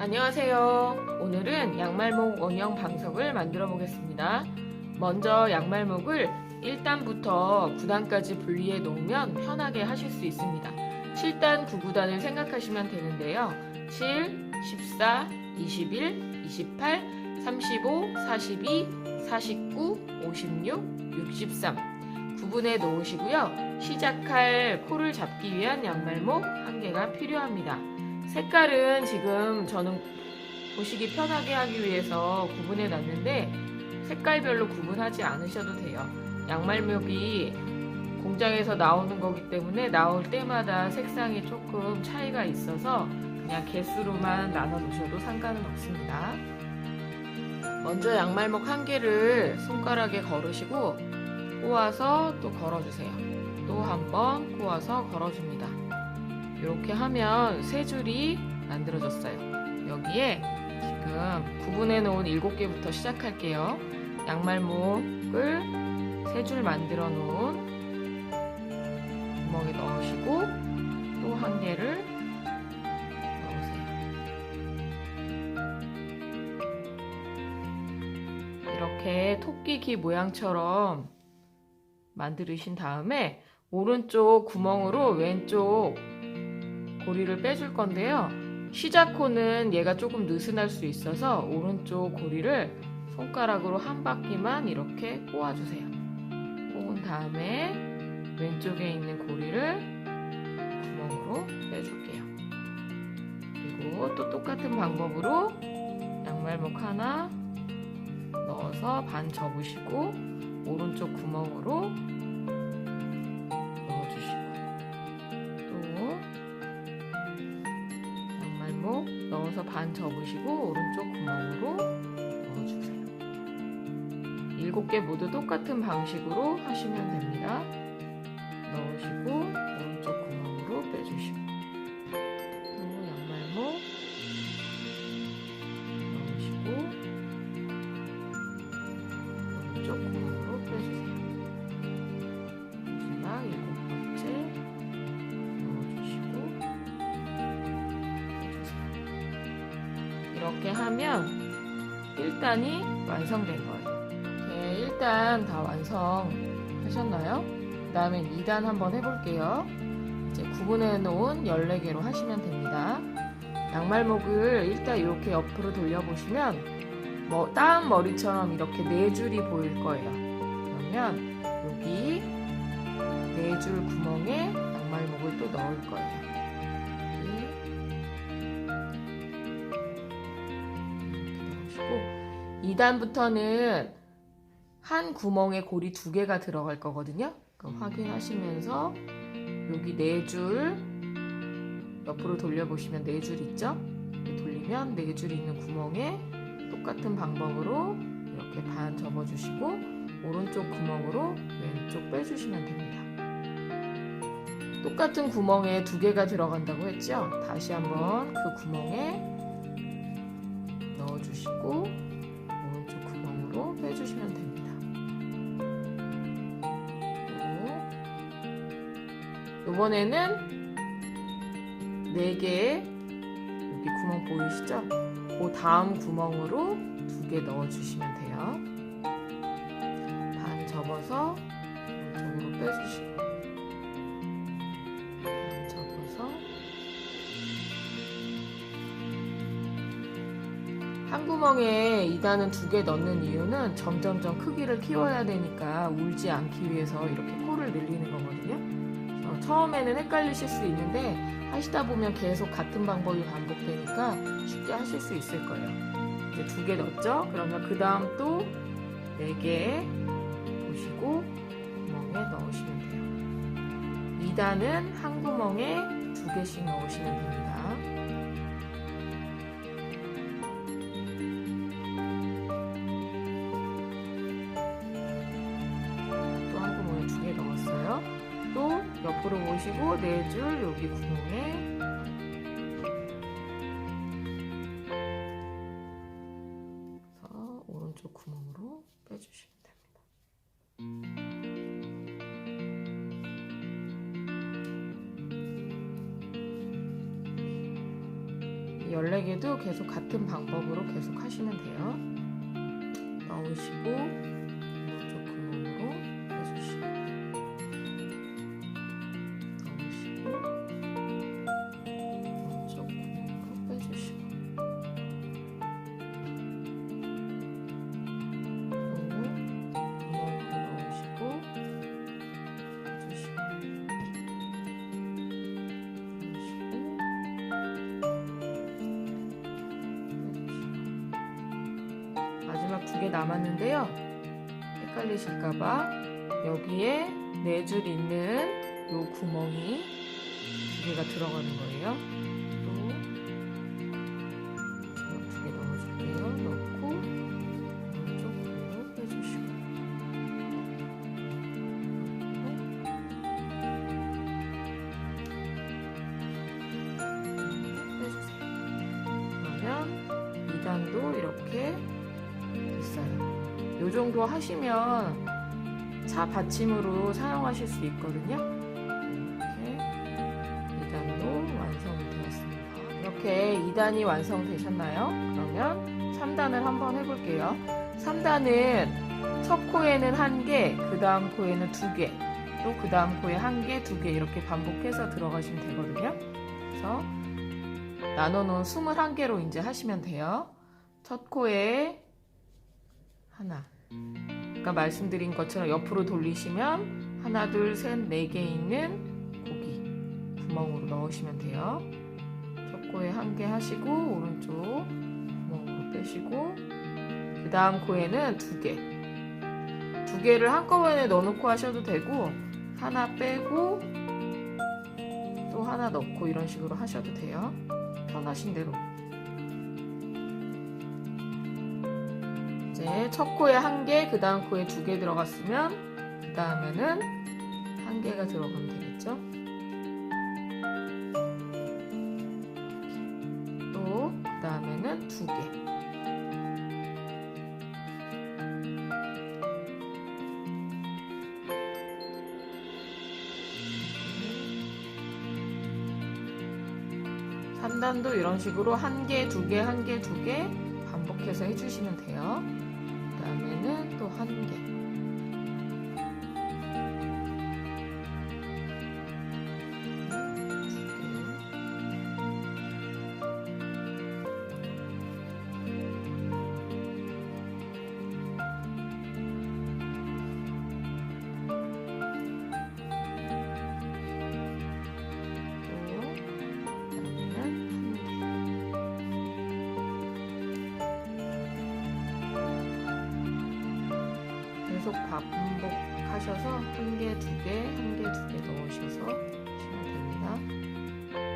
안녕하세요. 오늘은 양말목 원형 방석을 만들어 보겠습니다. 먼저 양말목을 1단부터 9단까지 분리해 놓으면 편하게 하실 수 있습니다. 7단, 9구단을 생각하시면 되는데요. 7, 14, 21, 28, 35, 42, 49, 56, 63 구분해 놓으시고요. 시작할 코를 잡기 위한 양말목 한 개가 필요합니다. 색깔은 지금 저는 보시기 편하게 하기 위해서 구분해 놨는데 색깔별로 구분하지 않으셔도 돼요. 양말목이 공장에서 나오는 거기 때문에 나올 때마다 색상이 조금 차이가 있어서 그냥 개수로만 나눠 놓으셔도 상관은 없습니다. 먼저 양말목 한 개를 손가락에 걸으시고 꼬아서 또 걸어주세요. 또 한 번 꼬아서 걸어줍니다. 이렇게 하면 세 줄이 만들어졌어요. 여기에 지금 구분해 놓은 7개부터 시작할게요. 양말목을 세 줄 만들어 놓은 구멍에 넣으시고 또 한 개를. 이렇게 토끼 귀 모양처럼 만들으신 다음에 오른쪽 구멍으로 왼쪽 고리를 빼줄 건데요. 시작코는 얘가 조금 느슨할 수 있어서 오른쪽 고리를 손가락으로 한 바퀴만 이렇게 꼬아주세요. 꼬은 다음에 왼쪽에 있는 고리를 구멍으로 빼줄게요. 그리고 또 똑같은 방법으로 양말목 하나 넣어서 반 접으시고 오른쪽 구멍으로 반 접으시고 오른쪽 구멍으로 넣어주세요. 일곱 개 모두 똑같은 방식으로 하시면 됩니다. 넣으시고 이렇게 하면 1단이 완성된 거예요. 이렇게 1단 다 완성하셨나요? 그 다음에 2단 한번 해볼게요. 이제 구분해 놓은 14개로 하시면 됩니다. 양말목을 일단 이렇게 옆으로 돌려보시면 뭐 따은 머리처럼 이렇게 네 줄이 보일 거예요. 그러면 여기 네 줄 구멍에 양말목을 또 넣을 거예요. 2단부터는 한 구멍에 고리 두 개가 들어갈 거거든요. 그럼 확인하시면서 여기 네 줄 옆으로 돌려보시면 네 줄 있죠? 돌리면 네 줄 있는 구멍에 똑같은 방법으로 이렇게 반 접어주시고 오른쪽 구멍으로 왼쪽 빼주시면 됩니다. 똑같은 구멍에 두 개가 들어간다고 했죠? 다시 한번 그 구멍에 넣어주시고 구멍으로 빼주시면 됩니다. 또 이번에는 4개 여기 구멍 보이시죠? 그 다음 구멍으로 두개 넣어주시면 돼요. 반 접어서 오른쪽으로 빼주시고 한 구멍에 2단은 두 개 넣는 이유는 점점점 크기를 키워야 되니까 울지 않기 위해서 이렇게 코를 늘리는 거거든요. 어, 처음에는 헷갈리실 수 있는데 하시다 보면 계속 같은 방법이 반복되니까 쉽게 하실 수 있을 거예요. 이제 두 개 넣었죠? 그러면 그 다음 또 네 개 보시고 구멍에 넣으시면 돼요. 2단은 한 구멍에 두 개씩 넣으시면 됩니다. 보시고 네 줄 여기 구멍에 오른쪽 구멍으로 빼주시면 됩니다. 14개도 계속 같은 방법으로 계속 하시면 돼요. 넣으시고 남았는데요. 헷갈리실까봐 여기에 네 줄 있는 요 구멍이 두 개가 들어가는 거예요. 또 제가 두 개 넣어줄게요. 넣고 오른쪽으로 빼주시고 빼주세요. 그러면 2단도 이렇게 됐어요. 요 정도 하시면 차 받침으로 사용하실 수 있거든요. 이렇게 2단도 완성이 되었습니다. 이렇게 2단이 완성되셨나요? 그러면 3단을 한번 해볼게요. 3단은 첫 코에는 한 개, 그 다음 코에는 두 개, 또 그 다음 코에 한 개, 두 개 이렇게 반복해서 들어가시면 되거든요. 그래서 나눠놓은 21개로 이제 하시면 돼요. 첫 코에 하나. 아까 말씀드린 것처럼 옆으로 돌리시면 하나, 둘, 셋, 네 개 있는 고기 구멍으로 넣으시면 돼요. 첫 코에 한 개 하시고 오른쪽 구멍으로 빼시고 그 다음 코에는 두 개. 두 개를 한꺼번에 넣어놓고 하셔도 되고 하나 빼고 또 하나 넣고 이런 식으로 하셔도 돼요. 편하신 대로. 이제 첫 코에 한 개, 그 다음 코에 두 개 들어갔으면 그 다음에는 한 개가 들어가면 되겠죠? 또 그 다음에는 두 개. 삼단도 이런 식으로 한 개, 두 개, 한 개, 두 개 반복해서 해주시면 돼요. 그 다음에는 또 계속 반복하셔서 한 개, 두 개, 한 개, 두 개 넣으셔서 하시면 됩니다. 네.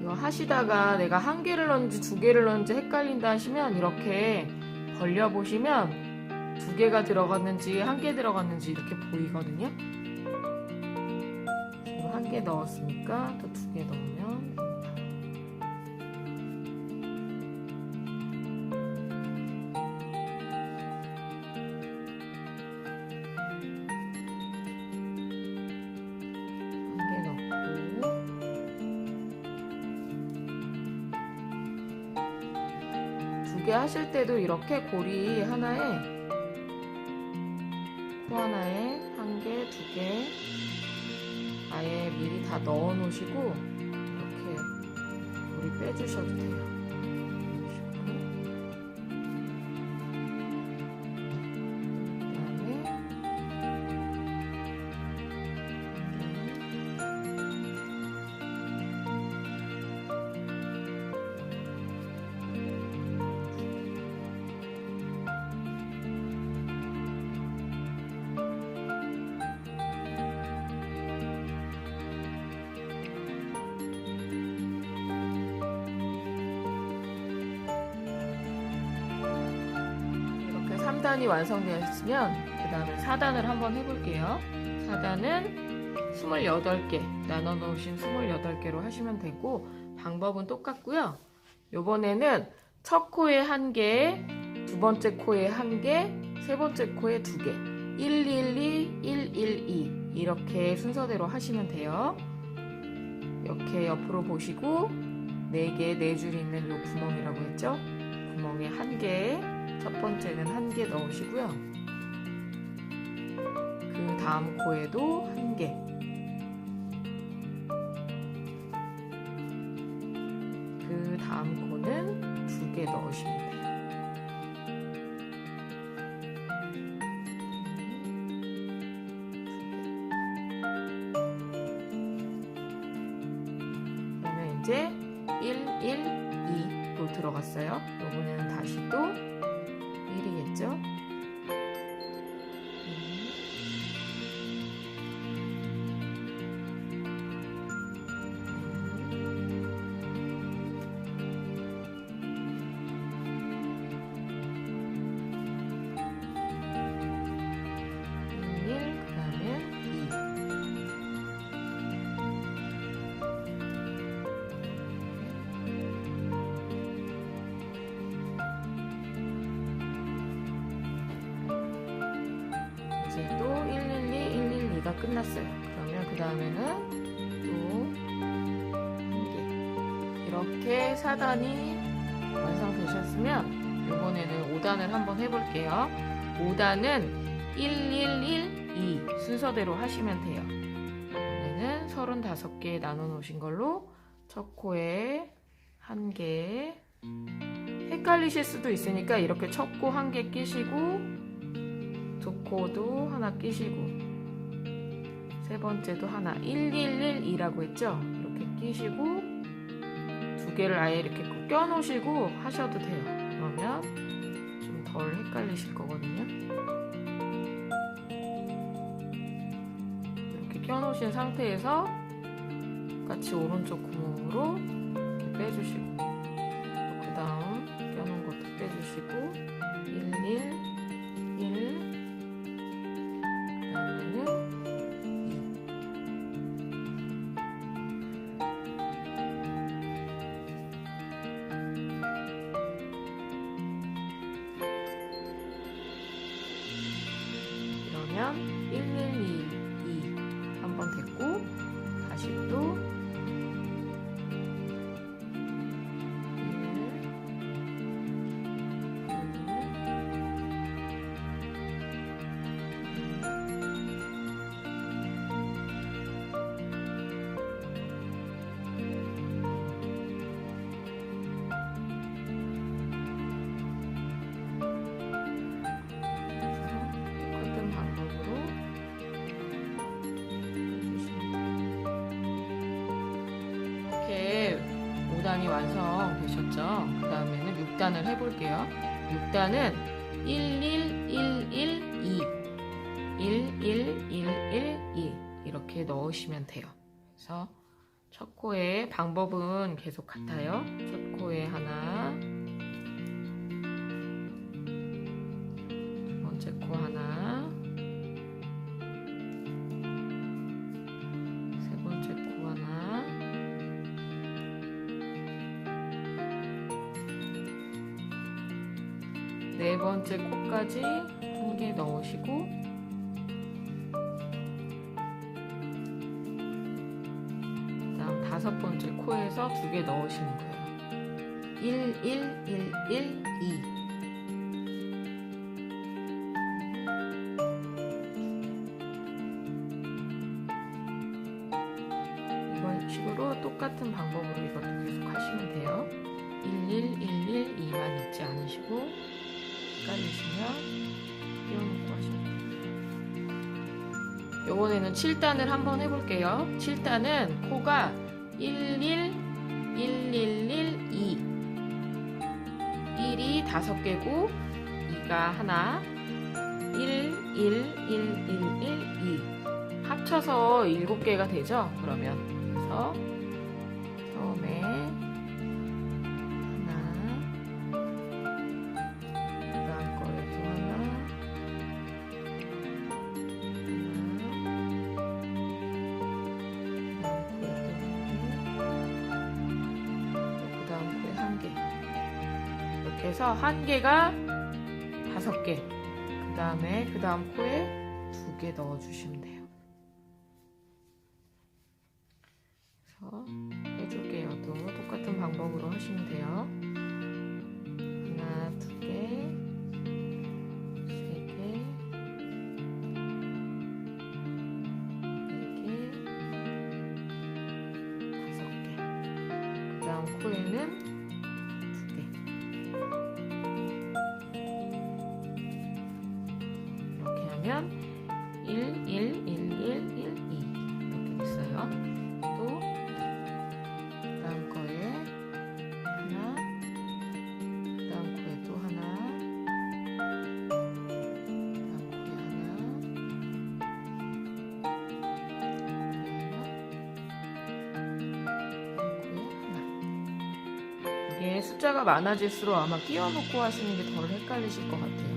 이거 하시다가 내가 한 개를 넣는지 두 개를 넣는지 헷갈린다 하시면 이렇게 벌려 보시면 두 개가 들어갔는지 한 개 들어갔는지 이렇게 보이거든요. 지금 한 개 넣었으니까 또 두 개 넣으면 됩니다. 한개 넣고 두개 하실 때도 이렇게 고리 하나에 코 하나에 한 개, 두 개 아예 미리 다 넣어 놓으시고 이렇게 고리 빼주셔도 돼요. 3단이 완성되었으면 그 다음에 4단을 한번 해볼게요. 4단은 28개 나눠 놓으신 28개로 하시면 되고 방법은 똑같고요. 요번에는 첫 코에 한 개, 두 번째 코에 한 개, 세 번째 코에 두 개. 112, 112 이렇게 순서대로 하시면 돼요. 이렇게 옆으로 보시고 네 개, 네줄 있는 요 구멍이라고 했죠? 구멍에 한 개, 첫 번째는 한 개 넣으시고요. 그 다음 코에도 한 개. 그 다음 코는 두개돼 112, 112가 끝났어요. 그러면 그 다음에는 또 한 개. 이렇게 4단이 완성되셨으면 이번에는 5단을 한번 해볼게요. 5단은 111, 2 순서대로 하시면 돼요. 이번에는 35개 나눠 놓으신 걸로 첫 코에 한 개. 헷갈리실 수도 있으니까 이렇게 첫 코 한 개 끼시고 두 코도 하나 끼시고 세 번째도 하나 111이라고 했죠? 이렇게 끼시고 두 개를 아예 이렇게 꼭 껴놓으시고 하셔도 돼요. 그러면 좀 덜 헷갈리실 거거든요. 이렇게 껴 놓으신 상태에서 같이 오른쪽 구멍으로 빼주시고 완성되셨죠? 그 다음에는 6단을 해볼게요. 6단은 11112 11112 이렇게 넣으시면 돼요. 그래서 첫 코에 방법은 계속 같아요. 첫 코에 하나 네 번째 코까지 한 개 넣으시고 그다음 다섯 번째 코에서 두 개 넣으시는 거예요. 1, 1, 1, 1, 2 이런 식으로 똑같은 방법으로 이것도 계속 하시면 돼요. 11112만 잊지 않으시고 헷갈리시면 띄워놓고 하셔도 돼요. 요번에는 7단을 한번 해볼게요. 7단은 코가 11 1112 1이 다섯 개고 2가 하나 1 1 1 1 1 2 합쳐서 7개가 되죠? 그러면 그래서 처음에 이렇게 해서 한 개가 다섯 개. 그 다음에 그 다음 코에 두 개 넣어주시면 돼요. 하면 1, 1, 1, 1, 1, 2 이렇게 됐어요. 또 다음 거에 하나, 다음 코에 또 하나, 다음 코에 하나, 코에 하나. 이게 숫자가 많아질수록 아마 끼워놓고 하시는 게 덜 헷갈리실 것 같아요.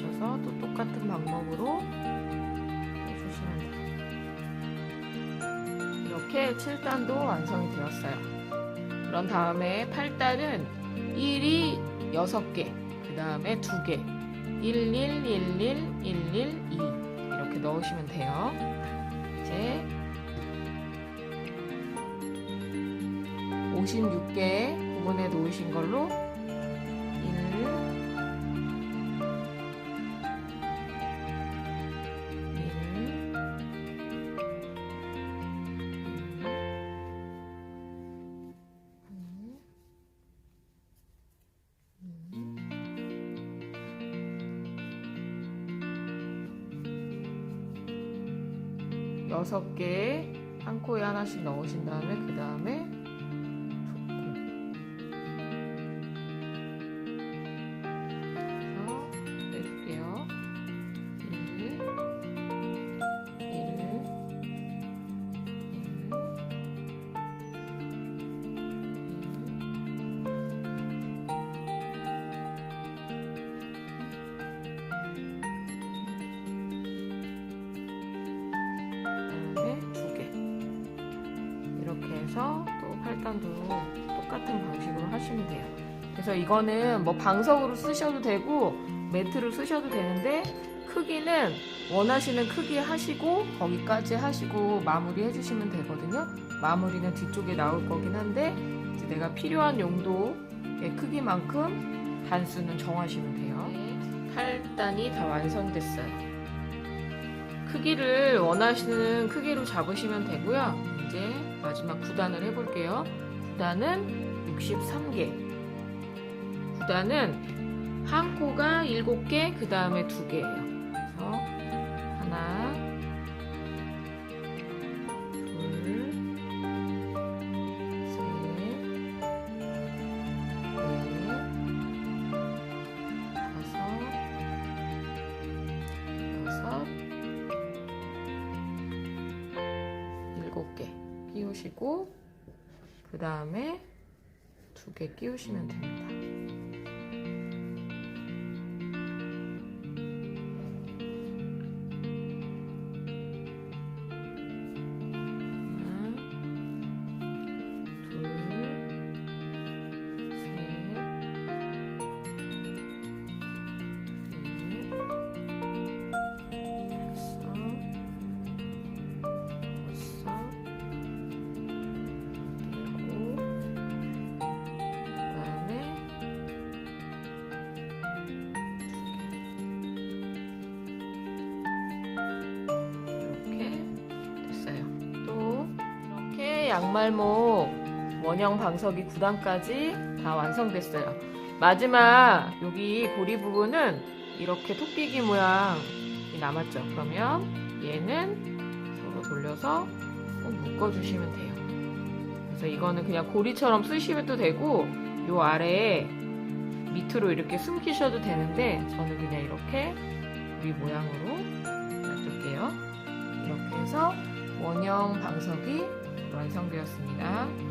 하셔서 또 똑같은 방법으로 해주시면 돼요. 이렇게 7단도 완성이 되었어요. 그런 다음에 8단은 1이 6개, 그 다음에 2개, 1, 1, 1, 1, 1, 1, 2 이렇게 넣으시면 돼요. 이제 56개 부분에 놓으신 걸로 6개 한 코에 하나씩 넣으신 다음에 그 다음에 해서 또 8단도 똑같은 방식으로 하시면 돼요. 그래서 이거는 뭐 방석으로 쓰셔도 되고 매트로 쓰셔도 되는데 크기는 원하시는 크기 하시고 거기까지 하시고 마무리 해주시면 되거든요. 마무리는 뒤쪽에 나올 거긴 한데 이제 내가 필요한 용도의 크기만큼 단수는 정하시면 돼요. 8단이 다 완성됐어요. 크기를 원하시는 크기로 잡으시면 되고요. 이제 마지막 9단을 해볼게요. 9단은 63개. 9단은 한 코가 7개, 그 다음에 2개예요. 그 다음에 두 개 끼우시면 됩니다. 양말목 원형 방석이 9단까지 다 완성됐어요. 마지막 여기 고리 부분은 이렇게 토끼기 모양이 남았죠. 그러면 얘는 서로 돌려서 꼭 묶어주시면 돼요. 그래서 이거는 그냥 고리처럼 쓰시면 도 되고 요 아래에 밑으로 이렇게 숨기셔도 되는데 저는 그냥 이렇게 고리 모양으로 놔둘게요. 이렇게 해서 원형 방석이 완성되었습니다.